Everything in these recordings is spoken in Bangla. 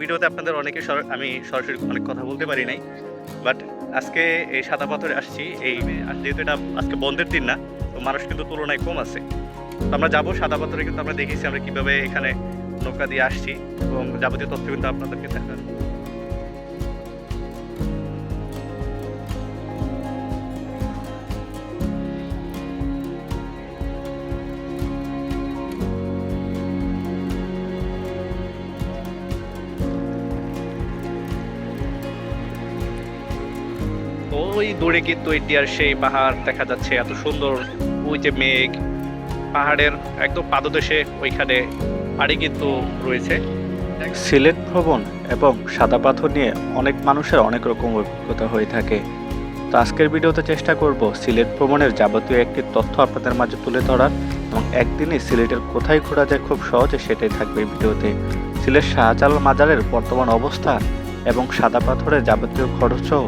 ভিডিওতে আপনাদের অনেকে আমি সরাসরি অনেক কথা বলতে পারি নাই বাট আজকে এই সাদা পাথরে আসছি, এই, যেহেতু এটা আজকে বন্ধের দিন না, তো মানুষ কিন্তু তুলনায় কম আছে। তো আমরা যাব সাদা পাথরে, কিন্তু আমরা দেখেছি আমরা কীভাবে এখানে নৌকা দিয়ে আসছি এবং যাবতীয় তথ্য কিন্তু আপনাদেরকে ওই দূরে কিন্তু ইন্ডিয়ার সেই পাহাড় দেখা যাচ্ছে, এত সুন্দর ওই যে মেঘ। পাহাড়ের একদম পাদদেশে ওইখানে বাড়ি কিন্তু রয়েছে। সিলেট ভ্রমণ এবং সাদা পাথর নিয়ে অনেক মানুষের অনেক রকম অভিজ্ঞতা হয়ে থাকে। তো আজকের ভিডিওতে চেষ্টা করব সিলেট ভ্রমণের যাবতীয় একটি তথ্য আপনাদের মাঝে তুলে ধরার এবং একদিনে সিলেটের কোথায় ঘোরা যায় খুব সহজে সেটাই থাকবে ভিডিওতে। সিলেট শাহজালাল মাজারের বর্তমান অবস্থা এবং সাদা পাথরের যাবতীয় খরচ সহ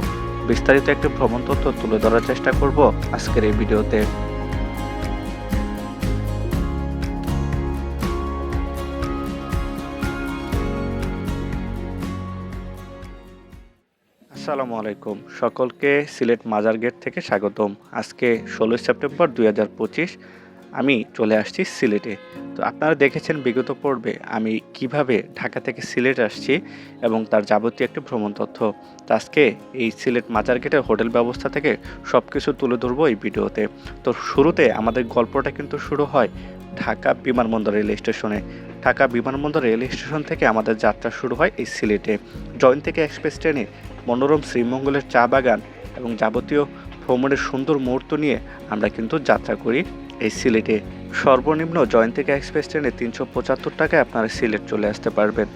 বিস্তারিত একটি ভ্রমণ তথ্য তুলে ধরার চেষ্টা করব আজকের এই ভিডিওতে। আসসালামু আলাইকুম। সকলকে সিলেট মাজার গেট থেকে স্বাগতম। আজকে ষোলোই সেপ্টেম্বর দুই হাজার পঁচিশ আমি চলে আসছি সিলেটে। তো আপনারা দেখেছেন বিগত পর্বে আমি কীভাবে ঢাকা থেকে সিলেট আসছি এবং তার যাবতীয় একটি ভ্রমণ তথ্য। আজকে এই সিলেট মাজার গেটের হোটেল ব্যবস্থা থেকে সব কিছু তুলে ধরবো এই ভিডিওতে। তো শুরুতে আমাদের গল্পটা কিন্তু শুরু হয় ঢাকা বিমানবন্দর রেল স্টেশনে। ঢাকা বিমানবন্দর রেল স্টেশন থেকে আমাদের যাত্রা শুরু হয় এই সিলেটে। জয়ন্তী এক্সপ্রেস ট্রেনে মনোরম শ্রীমঙ্গলের চা বাগান এবং যাবতীয় ভ্রমণের সুন্দর মুহূর্ত নিয়ে আমরা কিন্তু যাত্রা করি এই সিলেটে সর্বনিম্ন জয়ন্তিকা এক্সপ্রেস ট্রেনে তিনশো পঁচাত্তর টাকায় আপনারা সিলেট চলে আসতে পারবেন।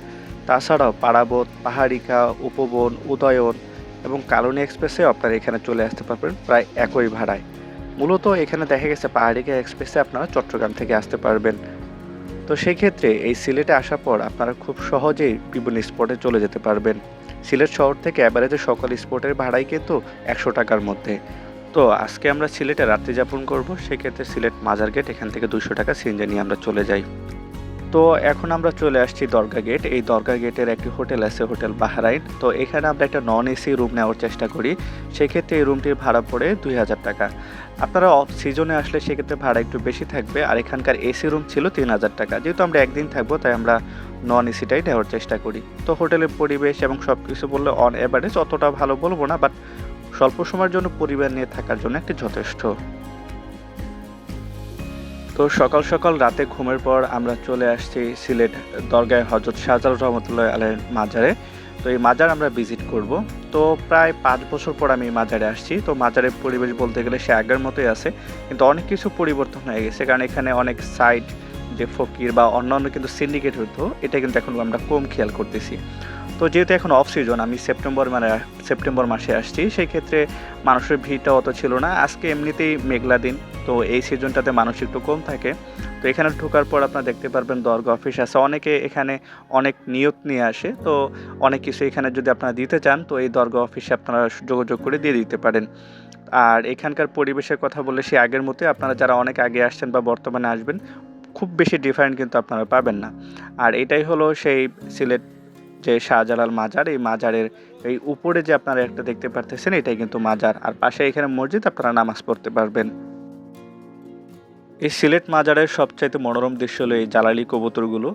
তাছাড়াও পাড়াবোধ পাহাড়িকা, উপবন, উদয়ন এবং কালনী এক্সপ্রেসে আপনারা এখানে চলে আসতে পারবেন প্রায় একই ভাড়ায়। মূলত এখানে দেখা গেছে পাহাড়িকা এক্সপ্রেসে আপনারা চট্টগ্রাম থেকে আসতে পারবেন। তো সেই ক্ষেত্রে এই সিলেটে আসার পর আপনারা খুব সহজেই বিভিন্ন স্পটে চলে যেতে পারবেন। সিলেট শহর থেকে অ্যাভারেজে সকল স্পটের ভাড়াই কিন্তু একশো টাকার মধ্যে। তো আজকে আমরা সিলেটে রাত্রি যাপন করব। সেক্ষেত্রে সিলেট মাজার গেট, এখান থেকে দুশো টাকা সিএনজি নিয়ে আমরা চলে যাই। তো এখন আমরা চলে আসছি দরগা গেট। এই দরগা গেটের একটি হোটেল আছে, হোটেল বাহারাইন। তো এখানে আমরা একটা নন এসি রুম নেওয়ার চেষ্টা করি। সেক্ষেত্রে এই রুমটির ভাড়া পড়ে দুই হাজার টাকা। আপনারা অফ সিজনে আসলে সেক্ষেত্রে ভাড়া একটু বেশি থাকবে। আর এখানকার এসি রুম ছিল তিন হাজার টাকা। যেহেতু আমরা একদিন থাকব, তাই আমরা নন এসিটাই নেওয়ার চেষ্টা করি। তো হোটেলের পরিবেশ এবং সব কিছু বললে অন অ্যাভারেজ অতটা ভালো বলব না বাট স্বল্প সময়ের জন্য পরিবার নিয়ে থাকার জন্য একটি যথেষ্ট। তো সকাল সকাল রাতে ঘুমের পর আমরা চলে আসছি সিলেট দরগায় হজরত শাহজাল রহমতুল্লাহ আলের মাজারে। তো এই মাজার আমরা ভিজিট করব। তো প্রায় পাঁচ বছর পর আমি মাজারে আসছি। তো মাজারের পরিবেশ বলতে গেলে সে আগের মতোই আছে। কিন্তু অনেক কিছু পরিবর্তন হয়ে গেছে। কারণ এখানে অনেক সাইড যে ফকির বা অন্যান্য কিন্তু সিন্ডিকেট হতো, এটা কিন্তু এখন আমরা কম খেয়াল করতেছি। তো যেহেতু এখন অফ সিজন আমি সেপ্টেম্বর মানে সেপ্টেম্বর মাসে আসছি সেই ক্ষেত্রে মানুষের ভিড়টা অত ছিল না। আজকে এমনিতেই মেঘলা দিন, তো এই সিজনটাতে মানুষ একটু কম থাকে। তো এখানে ঢোকার পর আপনারা দেখতে পারবেন দরগা অফিস আছে। অনেকে এখানে অনেক নিয়ত নিয়ে আসে, তো অনেক কিছু এখানে যদি আপনারা দিতে চান, তো এই দরগা অফিসে আপনারা যোগাযোগ করে দিয়ে দিতে পারেন। আর এখানকার পরিবেশের কথা বলে সে আগের মতোই আপনারা যারা অনেক আগে আসছেন বা বর্তমানে আসবেন, খুব বেশি ডিফারেন্ট কিন্তু আপনারা পাবেন না। আর এটাই হলো সেই সিলেট যে শাহজালাল মাজার, এই মাজারের এই উপরে যে আপনারা একটা দেখতে পারতেছেন, এটাই কিন্তু মাজার। আর পাশে এখানে মসজিদ, আপনারা নামাজ পড়তে পারবেন। এই সিলেট মাজারের সবচাইতে মনোরম দৃশ্য হলো এই জালালি কবুতরগুলো।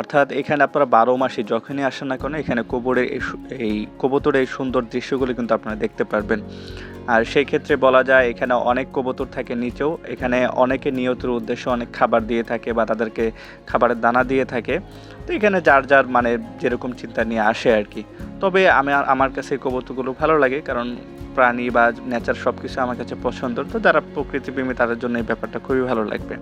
অর্থাৎ এখানে আপনারা বারো মাসে যখনই আসেন না কেন, এখানে কবরের এই কবুতরের এই সুন্দর দৃশ্যগুলো কিন্তু আপনারা দেখতে পারবেন। আর সেই ক্ষেত্রে বলা যায়, এখানে অনেক কবুতর থাকে নিচেও। এখানে অনেকে নিয়তের উদ্দেশ্যে অনেক খাবার দিয়ে থাকে বা তাদেরকে খাবারের দানা দিয়ে থাকে। তো এখানে যার যার মানে যেরকম চিন্তা নিয়ে আসে আর কি। তবে আমি আমার কাছে এই কবুতরগুলো ভালো লাগে, কারণ প্রাণী বা নেচার সব কিছু আমার কাছে পছন্দ। তো যারা প্রকৃতিপ্রেমী তাদের জন্য এই ব্যাপারটা খুবই ভালো লাগবে।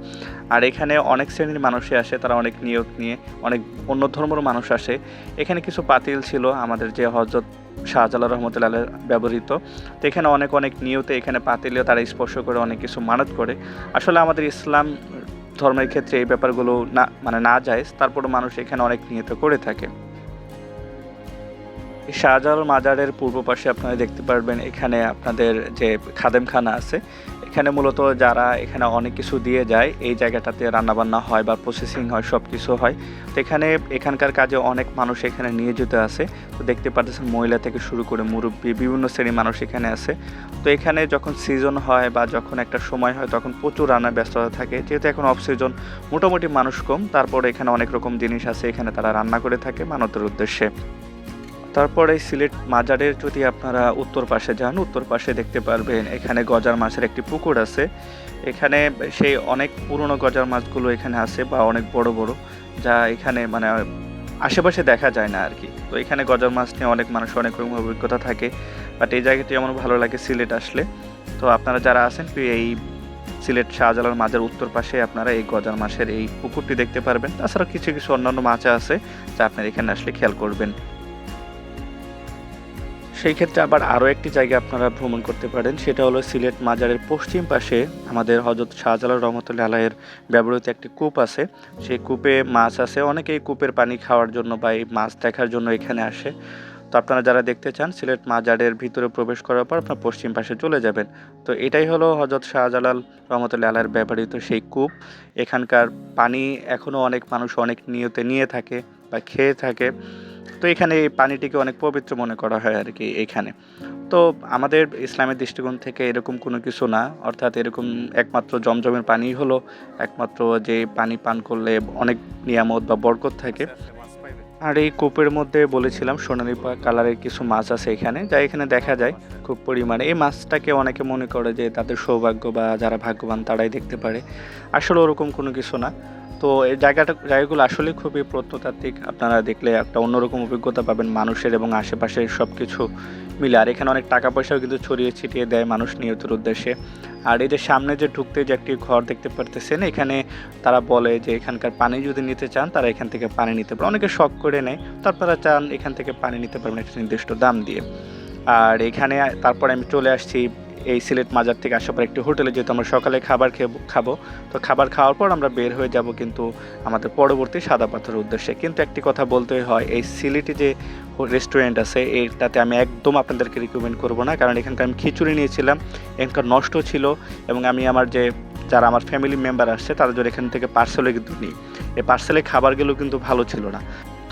আর এখানে অনেক শ্রেণির মানুষই আসে, তারা অনেক নিয়ত নিয়ে, অনেক অন্য ধর্মের মানুষ আসে। এখানে কিছু পাতিল ছিল আমাদের যে হজরত শাহজালাল রহমতুল্লাহ ব্যবহৃত। তো এখানে অনেক অনেক নিয়তে এখানে পাতিলেও তারা স্পর্শ করে, অনেক কিছু মানত করে। আসলে আমাদের ইসলাম ধর্মের ক্ষেত্রে এই ব্যাপারগুলো না মানে না যায়, তারপরও মানুষ এখানে অনেক নিয়ত করে থাকে। শাহজালাল মাজারের পূর্ব পাশে আপনারা দেখতে পারবেন, এখানে আপনাদের যে খাদেমখানা আছে এখানে মূলত যারা এখানে অনেক কিছু দিয়ে যায়, এই জায়গাটাতে রান্নাবান্না হয় বা প্রসেসিং হয় সব কিছু হয়। তো এখানে এখানকার কাজে অনেক মানুষ এখানে নিয়োজিত আছে। তো দেখতে পাচ্ছেন মহিলা থেকে শুরু করে মুরব্বী, বিভিন্ন শ্রেণির মানুষ এখানে আছে। তো এখানে যখন সিজন হয় বা যখন একটা সময় হয়, তখন প্রচুর রান্নার ব্যস্ততা থাকে। যেহেতু এখন অফ সিজন মোটামুটি মানুষ কম। তারপরে এখানে অনেক রকম জিনিস আছে, এখানে তারা রান্না করে থাকে মানতের উদ্দেশ্যে। তারপরে সিলেট মাজারের যদি আপনারা উত্তর পাশে যান, উত্তর পাশে দেখতে পারবেন এখানে গজার মাছের একটি পুকুর আছে। এখানে সেই অনেক পুরনো গজার মাছগুলো এখানে আছে বা অনেক বড় বড়, যা এখানে মানে আশেপাশে দেখা যায় না আর কি তো এখানে গজার মাছ নিয়ে অনেক মানুষ অনেক রকম অভিজ্ঞতা থাকে। বাট এই জায়গাটি আমার ভালো লাগে সিলেট আসলে। তো আপনারা যারা আছেন এই সিলেট শাহজালাল মাজার উত্তর পাশে আপনারা এই গজার মাছের এই পুকুরটি দেখতে পারবেন। তাছাড়া কিছু কিছু অন্যান্য মাছ আছে, যা আপনারা এখানে আসলে খেয়াল করবেন। সেই ক্ষেত্রে আবার আরও একটি জায়গা আপনারা ভ্রমণ করতে পারেন, সেটা হলো সিলেট মাজারের পশ্চিম পাশে আমাদের হজরত শাহজালাল রহমতুল্লাহ আলাহের ব্যবহৃত একটি কূপ আছে। সেই কূপে মাছ আছে, অনেকেই কূপের পানি খাওয়ার জন্য বা এই মাছ দেখার জন্য এখানে আসে। তো আপনারা যারা দেখতে চান সিলেট মাজারের ভিতরে প্রবেশ করার পর আপনার পশ্চিম পাশে চলে যাবেন। তো এটাই হলো হজরত শাহজালাল রহমতুল্লাহ আলাহের ব্যবহৃত সেই কূপ। এখানকার পানি এখনও অনেক মানুষ অনেক নিয়তে নিয়ে থাকে বা খেয়ে থাকে। তো এখানে এই পানিটিকে অনেক পবিত্র মনে করা হয় আর কি এখানে। তো আমাদের ইসলামের দৃষ্টিকোণ থেকে এরকম কোনো কিছু না, অর্থাৎ এরকম একমাত্র জমজমের পানি হলো, একমাত্র যে পানি পান করলে অনেক নিয়ামত বা বরকত থাকে। আর এই কূপের মধ্যে বলেছিলাম, সোনালি কালারের কিছু মাছ আছে এখানে, যা এখানে দেখা যায় খুব পরিমাণে। এই মাছটাকে অনেকে মনে করে যে তাদের সৌভাগ্য বা যারা ভাগ্যবান তারাই দেখতে পারে। আসলে ওরকম কোনো কিছু না। তো এই জায়গাটা, জায়গাগুলো আসলে খুবই প্রত্নতাত্ত্বিক। আপনারা দেখলে একটা অন্যরকম অভিজ্ঞতা পাবেন মানুষের এবং আশেপাশের সব কিছু মিলে। আর এখানে অনেক টাকা পয়সাও কিন্তু ছড়িয়ে ছিটিয়ে দেয় মানুষ নিহতের উদ্দেশ্যে। আর এই যে সামনে যে ঢুকতে যে একটি ঘর দেখতে পারতেছেন, এখানে তারা বলে যে এখানকার পানি যদি নিতে চান, তারা এখান থেকে পানি নিতে পারে অনেকে শখ করে নেয় তারপরে চান এখান থেকে পানি নিতে পারবেন একটা নির্দিষ্ট দাম দিয়ে। আর এখানে তারপরে আমি চলে আসছি এই সিলেট মাজার থেকে আসার পর একটি হোটেলে যেহেতু আমরা সকালে খাবার খেয়ে খাব, তো খাবার খাওয়ার পর আমরা বের হয়ে যাব কিন্তু আমাদের পরবর্তী সাদা পাথরের উদ্দেশ্যে। কিন্তু একটি কথা বলতেই হয়, এই সিলেটে যে রেস্টুরেন্ট আছে এটাতে আমি একদম আপনাদেরকে রিকমেন্ড করব না, কারণ এখানকার আমি খিচুড়ি নিয়েছিলাম, এখানকার নষ্ট ছিল এবং আমি আমার যে, যারা আমার ফ্যামিলি মেম্বার আসছে, তাদের এখান থেকে পার্সেলে কিন্তু নিই। এই পার্সেলে খাবারগুলো কিন্তু ভালো ছিল না।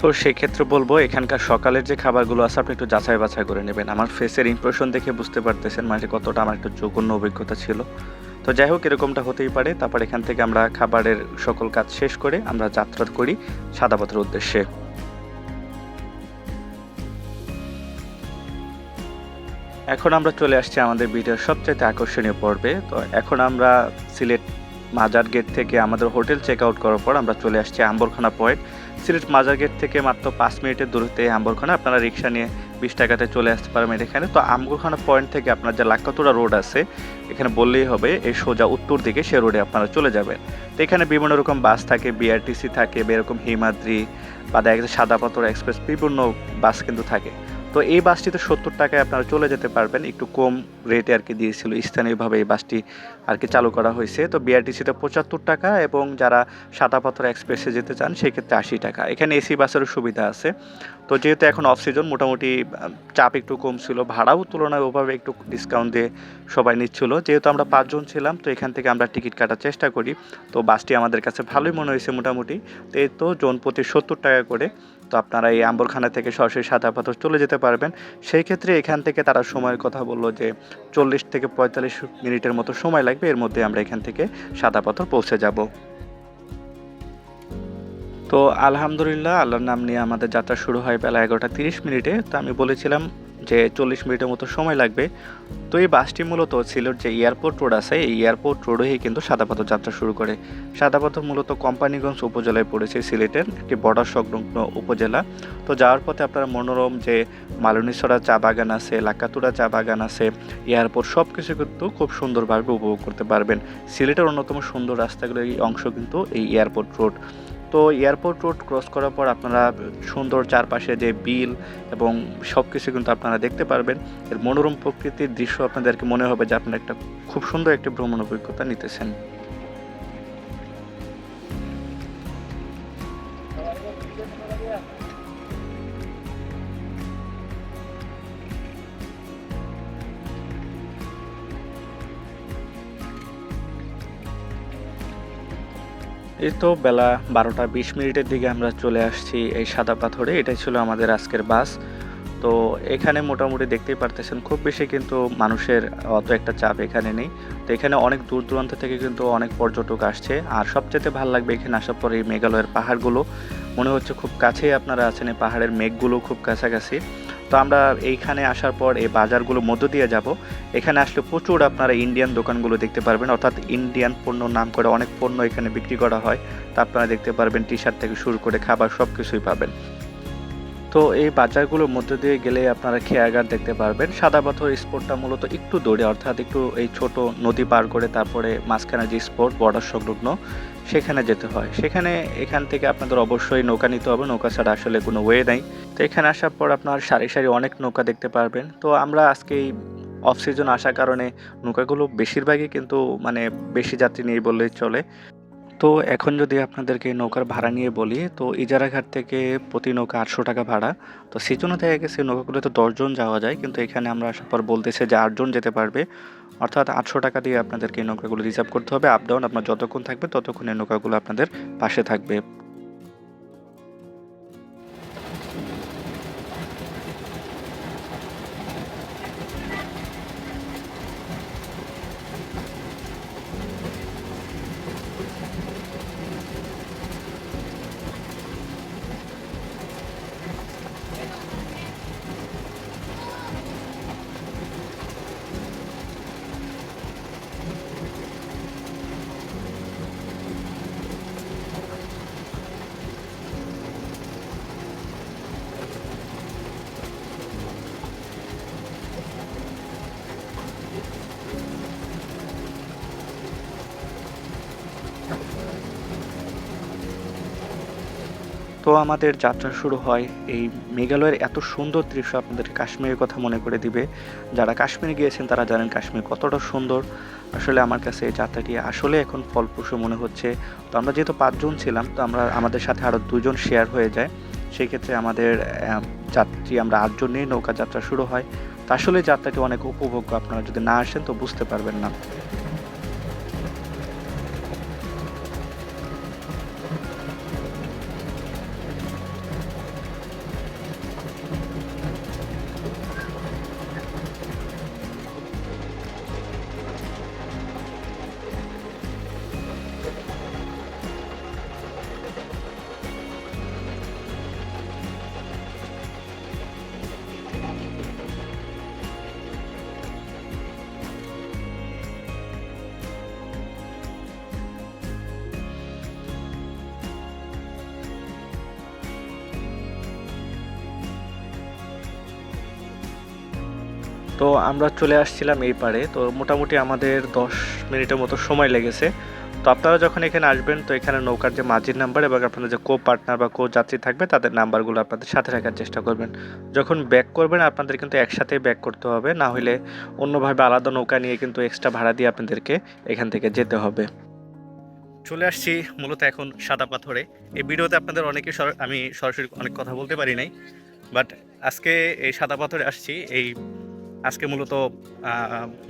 তো সেক্ষেত্রে বলব, এখানকার সকালের যে খাবারগুলো আছে, আপনি একটু যাচাই বাছাই করে নেবেন। আমার ফেসের ইমপ্রেশন দেখে বুঝতে পারতেছেন মানে কতটা আমার একটু জঘন্য অভিজ্ঞতা ছিল। তো যাই হোক, এরকমটা হতেই পারে। তারপর এখান থেকে আমরা খাবারের সকল কাজ শেষ করে আমরা যাত্রা করি সাদাপথের উদ্দেশ্যে। এখন আমরা চলে আসছি আমাদের ভিডিওর সবচেয়ে আকর্ষণীয় পর্বে। তো এখন আমরা সিলেট মাজার গেট থেকে আমাদের হোটেল চেক আউট করার পর আমরা চলে আসছি আম্বরখানা পয়েন্ট সিলেট মাজার গেট থেকে মাত্র পাঁচ মিনিটের দূরত্বে আম্বরখানা। আপনারা রিক্সা নিয়ে বিশ টাকাতে চলে আসতে পারবেন এখানে। তো আম্বরখানা পয়েন্ট থেকে আপনার যে লাক্কাতুরা রোড আছে, এখানে বললেই হবে, এই সোজা উত্তর দিকে সে রোডে আপনারা চলে যাবেন। তো এখানে বিভিন্ন রকম বাস থাকে বিআরটিসি থাকে, বা এরকম হিমাদ্রি, বা দেখা গেছে সাদা এক্সপ্রেস, বিভিন্ন বাস কিন্তু থাকে। তো এই বাসটিতে সত্তর টাকায় আপনারা চলে যেতে পারবেন। একটু কম রেটে আর কি দিয়েছিল, স্থানীয়ভাবে এই বাসটি আর কি চালু করা হয়েছে। তো বিআরটিসিতে পঁচাত্তর টাকা এবং যারা সাদা পাথর এক্সপ্রেসে যেতে চান, সেক্ষেত্রে আশি টাকা। এখানে এসি বাসেরও সুবিধা আছে। তো যেহেতু এখন অফ সিজন মোটামুটি চাপ একটু কম ছিল, ভাড়াও তুলনায় ওভাবে একটু ডিসকাউন্ট দিয়ে সবাই নিচ্ছিল। যেহেতু আমরা পাঁচজন ছিলাম, তো এখান থেকে আমরা টিকিট কাটার চেষ্টা করি। তো বাসটি আমাদের কাছে ভালোই মনে হয়েছে মোটামুটি। তো এই তো জন প্রতি সত্তর টাকা করে। তো আপনারা এই আম্বরখানা থেকে সরাসরি সাদা পাথর চলে যেতে পারবেন। সেই ক্ষেত্রে এখান থেকে তারা সময়ের কথা বলল যে চল্লিশ থেকে পঁয়তাল্লিশ মিনিটের মতো সময় লাগবে। এর মধ্যে আমরা এখান থেকে সাদা পাথর পৌঁছে যাব। তো আলহামদুলিল্লাহ, আল্লাহর নাম নিয়ে আমাদের যাত্রা শুরু হয় বেলা এগারোটা তিরিশ মিনিটে। তো আমি বলেছিলাম যে চল্লিশ মিনিটের মতো সময় লাগবে। তো এই বাসটি মূলত সিলেট যে এয়ারপোর্ট রোড আছে। এই এয়ারপোর্ট রোডেই কিন্তু সাদাপাথর যাত্রা শুরু করে। সাদাপাথর মূলত কোম্পানিগঞ্জ উপজেলায় পড়েছে, সিলেটের একটি বর্ডার সংলগ্ন উপজেলা। তো যাওয়ার পথে আপনার মনোরম যে মালনীছড়া চা বাগান আছে, লাকাতুরা চা বাগান আছে, এয়ারপোর্ট সব কিছু কিন্তু খুব সুন্দরভাবে উপভোগ করতে পারবেন। সিলেটের অন্যতম সুন্দর রাস্তাগুলোর এই অংশ কিন্তু এই এয়ারপোর্ট রোড। তো এয়ারপোর্ট রোড ক্রস করার পর আপনারা সুন্দর চারপাশে যে বিল এবং সব কিছু কিন্তু আপনারা দেখতে পারবেন। এর মনোরম প্রকৃতির দৃশ্য আপনাদেরকে মনে হবে যে আপনারা একটা খুব সুন্দর একটি ভ্রমণ অভিজ্ঞতা নিতেছেন। এই তো বেলা বারোটা বিশ মিনিটের দিকে আমরা চলে আসছি এই সাদা পাথরে। এটাই ছিল আমাদের আজকের বাস। তো এখানে মোটামুটি দেখতেই পারতেছেন, খুব বেশি কিন্তু মানুষের অত একটা চাপ এখানে নেই। তো এখানে অনেক দূর দূরান্ত থেকে কিন্তু অনেক পর্যটক আসছে। আর সবচেয়ে ভালো লাগবে এখানে আসার পরে এই মেঘালয়ের পাহাড়গুলো। মনে হচ্ছে খুব কাছেই আপনারা আছেন, এই পাহাড়ের মেঘগুলো খুব কাছাকাছি। তো আমরা এইখানে আসার পর এই বাজারগুলো মধ্য দিয়ে যাব। এখানে আসলে প্রচুর আপনারা ইন্ডিয়ান দোকানগুলো দেখতে পারবেন। অর্থাৎ ইন্ডিয়ান পণ্য নাম করে অনেক পণ্য এখানে বিক্রি করা হয়। তা আপনারা দেখতে পারবেন টি শার্ট থেকে শুরু করে খাবার সব কিছুই পাবেন। তো এই বাজারগুলোর মধ্যে দিয়ে গেলে আপনারা খেয়াঘাট দেখতে পারবেন। সাদা পাথর স্পোর্টটা মূলত একটু দূরে, অর্থাৎ একটু এই ছোট নদী পার করে তারপরে মাঝখানে যে স্পোর্ট, বর্ডার সংলগ্ন, সেখানে যেতে হয়। সেখানে এখান থেকে আপনাদের অবশ্যই নৌকা নিতে হবে। নৌকা ছাড়া আসলে কোনো ওয়ে নাই। তো এখানে আসার পর আপনার সারি সারি অনেক নৌকা দেখতে পারবেন। তো আমরা আজকে এই অফ সিজন আসার কারণে নৌকাগুলো বেশিরভাগই কিন্তু মানে বেশি যাত্রী নেই বললেই চলে। তো এখন যদি আপনাদেরকে নৌকার ভাড়া নিয়ে বলি, তো ইজারাঘাট থেকে প্রতি নৌকা আটশো টাকা ভাড়া। তো সেই জন্য দেখা গেছে নৌকাগুলো তো দশজন যাওয়া যায়, কিন্তু এখানে আমরা আসার পর বলতেছে যে আটজন যেতে পারবে। অর্থাৎ আটশো টাকা দিয়ে আপনাদেরকে নৌকাগুলো রিজার্ভ করতে হবে। আপ ডাউন আপনার যতক্ষণ থাকবে ততক্ষণ এই নৌকাগুলো আপনাদের পাশে থাকবে। তো আমাদের যাত্রা শুরু হয় এই মেঘালয়ের এত সুন্দর দৃশ্য আপনাদের কাশ্মীরের কথা মনে করে দিবে। যারা কাশ্মীরে গিয়েছেন তারা জানেন কাশ্মীর কতটা সুন্দর। আসলে আমার কাছে এই যাত্রাটি আসলে এখন ফলপ্রসূ মনে হচ্ছে। তো আমরা যেহেতু পাঁচজন ছিলাম, তো আমরা আমাদের সাথে আরও দুজন শেয়ার হয়ে যায়। সেই ক্ষেত্রে আমাদের যাত্রী আমরা আটজন নিয়ে নৌকা যাত্রা শুরু হয়। তো আসলে যাত্রাটি অনেক উপভোগ্য। আপনারা যদি না আসেন তো বুঝতে পারবেন না। তো আমরা চলে আসছিলাম এই পারে। তো মোটামুটি আমাদের দশ মিনিটের মতো সময় লেগেছে। তো আপনারা যখন এখানে আসবেন, তো এখানে নৌকার যে মাঝির নাম্বার এবং আপনাদের যে কো পার্টনার বা কো যাত্রী থাকবে, তাদের নাম্বারগুলো আপনাদের সাথে রাখার চেষ্টা করবেন। যখন ব্যাক করবেন, আপনাদের কিন্তু একসাথেই ব্যাক করতে হবে। না হলে অন্যভাবে আলাদা নৌকা নিয়ে কিন্তু এক্সট্রা ভাড়া দিয়ে আপনাদেরকে এখান থেকে যেতে হবে। চলে আসছি মূলত এখন সাদা পাথরে। এই ভিডিওতে আপনাদের অনেকে আমি সরাসরি অনেক কথা বলতে পারি নাই। বাট আজকে এই সাদা পাথরে আসছি। এই আজকে মূলত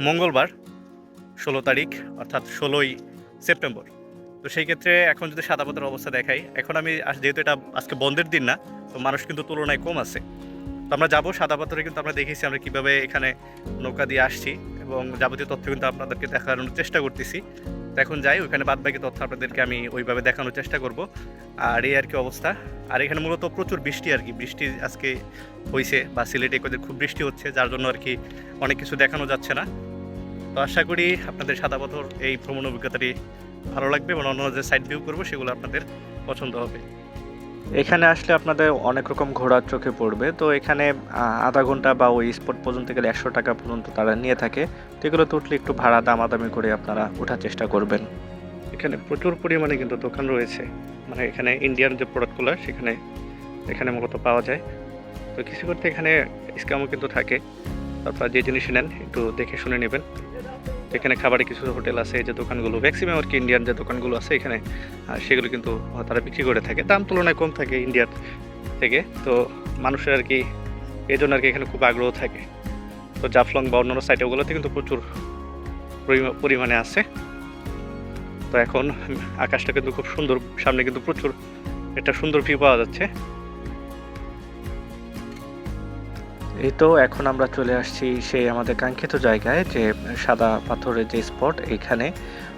মঙ্গলবার, ষোলো তারিখ, অর্থাৎ ষোলোই সেপ্টেম্বর। তো সেই ক্ষেত্রে এখন যদি সাদা পাতার অবস্থা দেখাই, এখন আমি যেহেতু এটা আজকে বন্ধের দিন না, তো মানুষ কিন্তু তুলনায় কম আছে। তো আমরা যাব সাদা পাথরে, কিন্তু আমরা দেখেছি আমরা কীভাবে এখানে নৌকা দিয়ে আসছি এবং যাবতীয় তথ্য কিন্তু আপনাদেরকে দেখানোর চেষ্টা করতেছি। তো এখন যাই ওখানে বাদ বাকি তথ্য আপনাদেরকে আমি ওইভাবে দেখানোর চেষ্টা করব। আর এই আর কি অবস্থা। আর এখানে মূলত প্রচুর বৃষ্টি আর কি। বৃষ্টি আজকে হয়েছে বা সিলেটে কদিন খুব বৃষ্টি হচ্ছে, যার জন্য আর কি অনেক কিছু দেখানো যাচ্ছে না। তো আশা করি আপনাদের সাদা পাথর এই ভ্রমণ অভিজ্ঞতাটি ভালো লাগবে এবং অন্য যে সাইড ভিউ করব, সেগুলো আপনাদের পছন্দ হবে। এখানে আসলে আপনাদের অনেক রকম ঘোরার চোখে পড়বে। তো এখানে আধা ঘণ্টা বা ওই স্পট পর্যন্ত গেলে একশো টাকা পর্যন্ত তারা নিয়ে থাকে। তো এগুলো তো উঠলে একটু ভাড়া দামাদামি করে আপনারা ওঠার চেষ্টা করবেন। এখানে প্রচুর পরিমাণে কিন্তু দোকান রয়েছে। মানে এখানে ইন্ডিয়ান যে প্রোডাক্টগুলো সেখানে, এখানে মূলত পাওয়া যায়। তো কিছু করতে এখানে স্ক্যামও কিন্তু থাকে। তারপর যে জিনিস নেন, একটু দেখে শুনে নেবেন। এখানে খাবারের কিছু হোটেল আছে যে দোকানগুলো ম্যাক্সিমাম আর কি ইন্ডিয়ান যে দোকানগুলো আছে এখানে সেগুলো কিন্তু তারা বিক্রি করে থাকে। দাম তুলনায় কম থাকে ইন্ডিয়ার থেকে, তো মানুষের আর কি, এই জন্য আর কি এখানে খুব আগ্রহ থাকে। তো জাফলং বা অন্যান্য সাইটে ওগুলোতে কিন্তু প্রচুর পরিমা- পরিমাণে আছে। তো এখন আকাশটা কিন্তু খুব সুন্দর, সামনে কিন্তু প্রচুর একটা সুন্দর ভিউ পাওয়া যাচ্ছে। এই তো এখন আমরা চলে আসছি সেই আমাদের কাঙ্ক্ষিত জায়গায় যে সাদা পাথরের যে স্পট এখানে।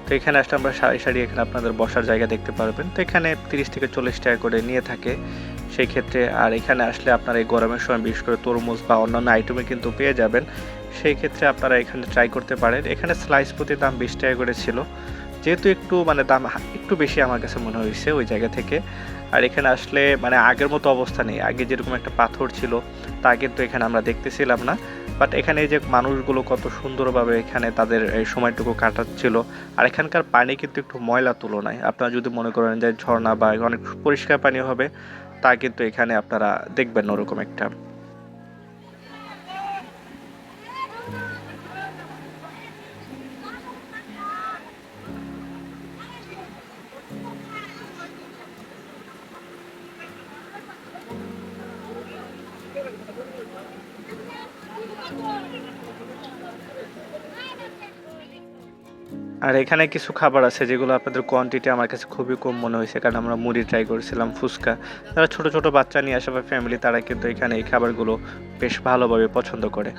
তো এখানে আসলে আমরা সারি সারি এখানে আপনাদের বসার জায়গা দেখতে পারবেন। তো এখানে তিরিশ থেকে চল্লিশ টাকা করে নিয়ে থাকে। সেই ক্ষেত্রে আর এখানে আসলে আপনারা এই গরমের সময় বিশেষ করে তরমুজ বা অন্যান্য আইটেমে কিন্তু পেয়ে যাবেন। সেই ক্ষেত্রে আপনারা এখানে ট্রাই করতে পারেন। এখানে স্লাইস প্রতি দাম বিশ টাকা করে ছিল। যেহেতু একটু মানে দাম একটু বেশি আমার কাছে মনে হয়েছে ওই জায়গা থেকে। আর এখানে আসলে মানে আগের মতো অবস্থা নেই। আগে যেরকম একটা পাথর ছিল, তা কিন্তু এখানে আমরা দেখতেছিলাম না। বাট এখানে যে মানুষগুলো কত সুন্দরভাবে এখানে তাদের সময়টুকু কাটাচ্ছিল। আর এখানকার পানি কিন্তু একটু ময়লা তুলনায়। আপনারা যদি মনে করেন যে ঝর্ণা বা অনেক পরিষ্কার পানি হবে, তা কিন্তু এখানে আপনারা দেখবেন ওরকম একটা আর এখানে কিছু খাবার আছে যেগুলো আপনাদের কোয়ান্টিটি আমার কাছে খুবই কম মনে হয়েছে, কারণ আমরা মুড়ি ট্রাই করেছিলাম ফুচকা। তারা ছোট ছোট বাচ্চা নিয়ে আসে বা ফ্যামিলি তারা কিন্তু এখানে এই খাবারগুলো বেশ ভালোভাবে পছন্দ করে।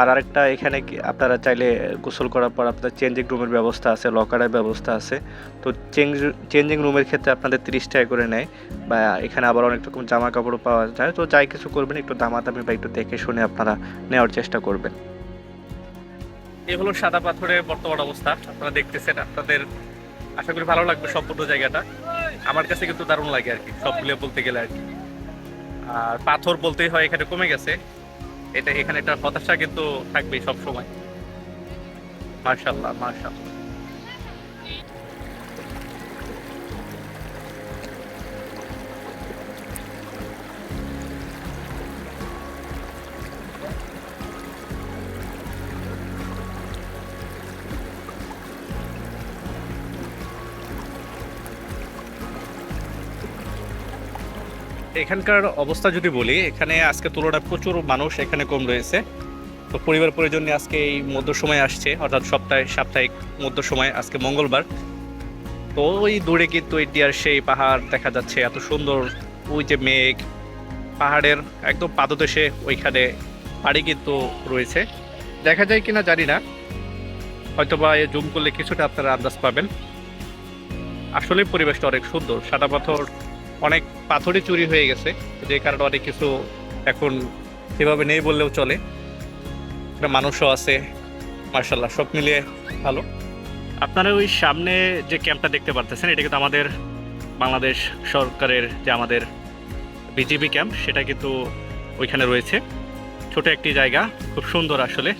আর আরেকটা এখানে আপনারা চাইলে গোসল করার পর আপনাদের চেঞ্জিং রুমের ব্যবস্থা আছে লকারের ব্যবস্থা আছে। তো চেঞ্জ চেঞ্জিং রুমের ক্ষেত্রে আপনাদের তিরিশ টাকা করে নেয়, বা এখানে আবার অনেক রকম জামা কাপড়ও পাওয়া যায়। তো যাই কিছু করবেন, একটু দামাদামি বা একটু দেখে শুনে আপনারা নেওয়ার চেষ্টা করবেন। এই হলো সাদা পাথরের বর্তমান অবস্থা, আপনারা দেখতেছেন, আপনাদের আশা করি ভালো লাগবে সম্পূর্ণ জায়গাটা। আমার কাছে কিন্তু দারুণ লাগে আর কি, সব মিলিয়ে বলতে গেলে আর কি। আর পাথর বলতেই হয় এখানে কমে গেছে, এটা এখানে একটা হতাশা কিন্তু থাকবেই সব সময় মার্শাল্লাহ মার্শাল্লাহ এখানকার অবস্থা যদি বলি, এখানে আজকে তুলনায় প্রচুর মানুষ এখানে কম রয়েছে। তো পরিবার পরিজন আজকে এই মধ্য সময় আসছে, অর্থাৎ সপ্তাহে, সাপ্তাহিক মধ্য সময় আজকে মঙ্গলবার। তো ওই দূরে কিন্তু ইন্ডিয়ার সেই পাহাড় দেখা যাচ্ছে, এত সুন্দর ওই যে মেঘ, পাহাড়ের একদম পাদদেশে ওইখানে বাড়ি কিন্তু রয়েছে। দেখা যায় কিনা জানি না হয়তো বা জুম করলে কিছুটা আপনারা আন্দাজ পাবেন। আসলে পরিবেশটা অনেক সুন্দর, সাদা পাথর অনেক পাথরই চুরি হয়ে গেছে, যে কারণে অনেক কিছু এখন সেভাবে নেই বললেও চলে। একটা মানুষও আছে মার্শাল্লাহ সব মিলিয়ে ভালো। আপনারা ওই সামনে যে ক্যাম্পটা দেখতে পারতেছেন, এটা কিন্তু আমাদের বাংলাদেশ সরকারের যে আমাদের বিজিবি ক্যাম্প, সেটা কিন্তু ওইখানে রয়েছে। ছোট একটি জায়গা, খুব সুন্দর আসলে।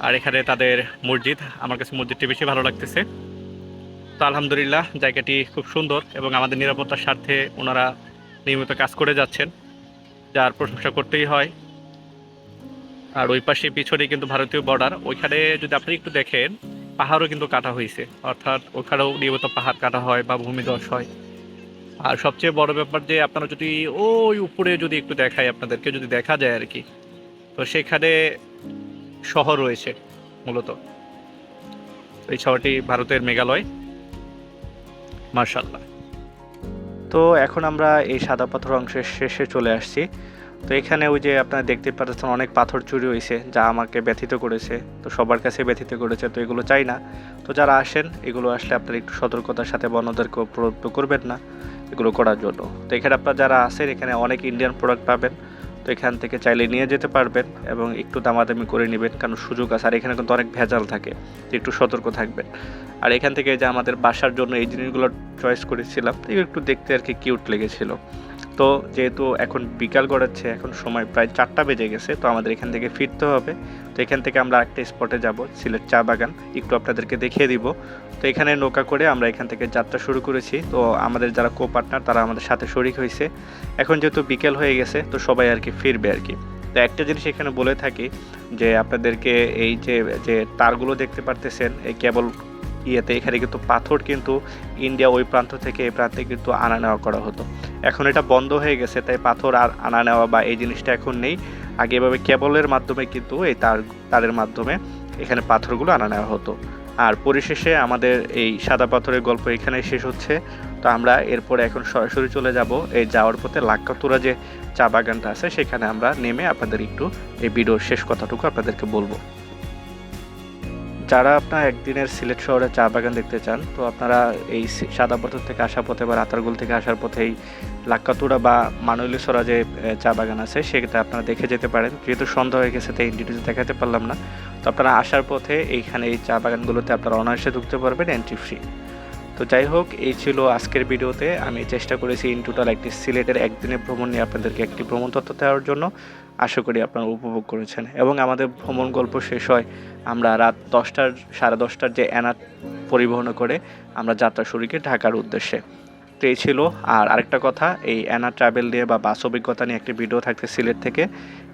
আর এখানে তাদের মসজিদ, আমার কাছে মসজিদটি বেশি ভালো লাগতেছে। তো আলহামদুলিল্লাহ, জায়গাটি খুব সুন্দর এবং আমাদের নিরাপত্তার স্বার্থে ওনারা নিয়মিত কাজ করে যাচ্ছেন, যার প্রশংসা করতেই হয়। আর ওই পাশে পিছনে কিন্তু ভারতীয় বর্ডার ওইখানে যদি আপনি একটু দেখেন, পাহাড়ও কিন্তু কাটা হয়েছে। অর্থাৎ ওখানেও নিয়মিত পাহাড় কাটা হয় বা ভূমিধস হয়। আর সবচেয়ে বড় ব্যাপার যে আপনারা যদি ওই উপরে যদি একটু দেখায় আপনাদেরকে যদি দেখা যায় আর কি, তো সেখানে শহর রয়েছে মূলত। এই শহরটি ভারতের মেঘালয়। মার্শাল্লাহ তো এখন আমরা এই সাদা পাথর অংশের শেষে চলে আসছি। তো এখানে ওই যে আপনারা দেখতে পাচ্ছেন অনেক পাথর চুরি হয়েছে যা আমাকে ব্যথিত করেছে। তো সবার কাছে ব্যথিত করেছে, তো এগুলো চাই না। তো যারা আসেন, এগুলো আসলে আপনারা একটু সতর্কতার সাথে বন্যদেরকে প্রদত্ত করবেন না এগুলো করার জন্য। তো এখানে আপনারা যারা আসেন এখানে অনেক ইন্ডিয়ান প্রোডাক্ট পাবেন। তো এখান থেকে চাইলে নিয়ে যেতে পারবেন এবং একটু দামাদামি করে নেবেন, কারণ সুযোগ আছে। আর এখানে কিন্তু অনেক ভেজাল থাকে, একটু সতর্ক থাকবেন। আর এখান থেকে যে আমাদের বাসার জন্য এই জিনিসগুলো চয়েস করেছিলাম একটু দেখতে আর কি কিউট লেগেছিল। তো যেহেতু এখন বিকাল গড়াচ্ছে, এখন সময় প্রায় চারটা বেজে গেছে, তো আমাদের এখান থেকে ফিরতে হবে। তো এখান থেকে আমরা একটা স্পটে যাব, সিলেট চা বাগান। একটু আপনাদেরকে দেখিয়ে দিব। তো এখানে নৌকা করে আমরা এখান থেকে যাত্রা শুরু করেছি। তো আমাদের যারা কো পার্টনার তারা আমাদের সাথে শরিক হয়েছে। এখন যেহেতু বিকেল হয়ে গেছে, তো সবাই আর কি ফিরবে আর কি। তো একটা জিনিস এখানে বলে থাকি যে, আপনাদেরকে এই যে যে তারগুলো দেখতে পারতেছেন, এই কেবল ইয়েতে, এখানে কিন্তু পাথর কিন্তু ইন্ডিয়া ওই প্রান্ত থেকে এই প্রান্তে কিন্তু আনা নেওয়া করা হতো। এখন এটা বন্ধ হয়ে গেছে, তাই পাথর আর আনা নেওয়া বা এই জিনিসটা এখন নেই। আগে এভাবে কেবলের মাধ্যমে কিন্তু এই তার, তারের মাধ্যমে এখানে পাথরগুলো আনা নেওয়া হতো। আর পরিশেষে আমাদের এই সাদা পাথরের গল্প এখানেই শেষ হচ্ছে। তো আমরা এরপরে এখন সরাসরি চলে যাব এই যাওয়ার পথে লাক্কাতুরা যে চা বাগানটা আছে, সেখানে আমরা নেমে আপনাদের একটু এই ভিডিওর শেষ কথাটুকু আপনাদেরকে বলব। যারা আপনার একদিনের সিলেট শহরে চা বাগান দেখতে চান, তো আপনারা এই সাদা পাথর থেকে আসার পথে বা রাতারগুল থেকে আসার পথে এই লাক্কাতুরা বা মানুলিসরা যে চা বাগান আছে, সেটা আপনারা দেখে যেতে পারেন। যেহেতু সন্ধ্যা হয়ে গেছে তাই ডিটেলস দেখাতে পারলাম না। তো আপনারা আসার পথে এইখানে এই চা বাগানগুলোতে আপনারা অনায়াসে ঢুকতে পারবেন এন্ট্রি ফ্রি তো যাই হোক, এই ছিল আজকের ভিডিওতে। আমি চেষ্টা করেছি ইন টোটাল একটি সিলেটের একদিনের ভ্রমণ নিয়ে আপনাদেরকে একটি ভ্রমণ তথ্য দেওয়ার জন্য। আশা করি আপনারা উপভোগ করেছেন। এবং আমাদের ভ্রমণ গল্প শেষ হয়, আমরা রাত দশটার, সাড়ে দশটার যে অ্যানাট পরিবহন করে আমরা যাত্রা শুরু করি ঢাকার উদ্দেশ্যে। তো এই ছিল, আর আরেকটা কথা, এই অ্যানা ট্রাভেল নিয়ে বা বাস অভিজ্ঞতা নিয়ে একটি ভিডিও থাকছে সিলেট থেকে,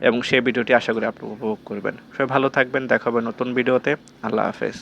এবং সেই ভিডিওটি আশা করি আপনি উপভোগ করবেন। সবাই ভালো থাকবেন, দেখা হবে নতুন ভিডিওতে, আল্লাহ হাফেজ।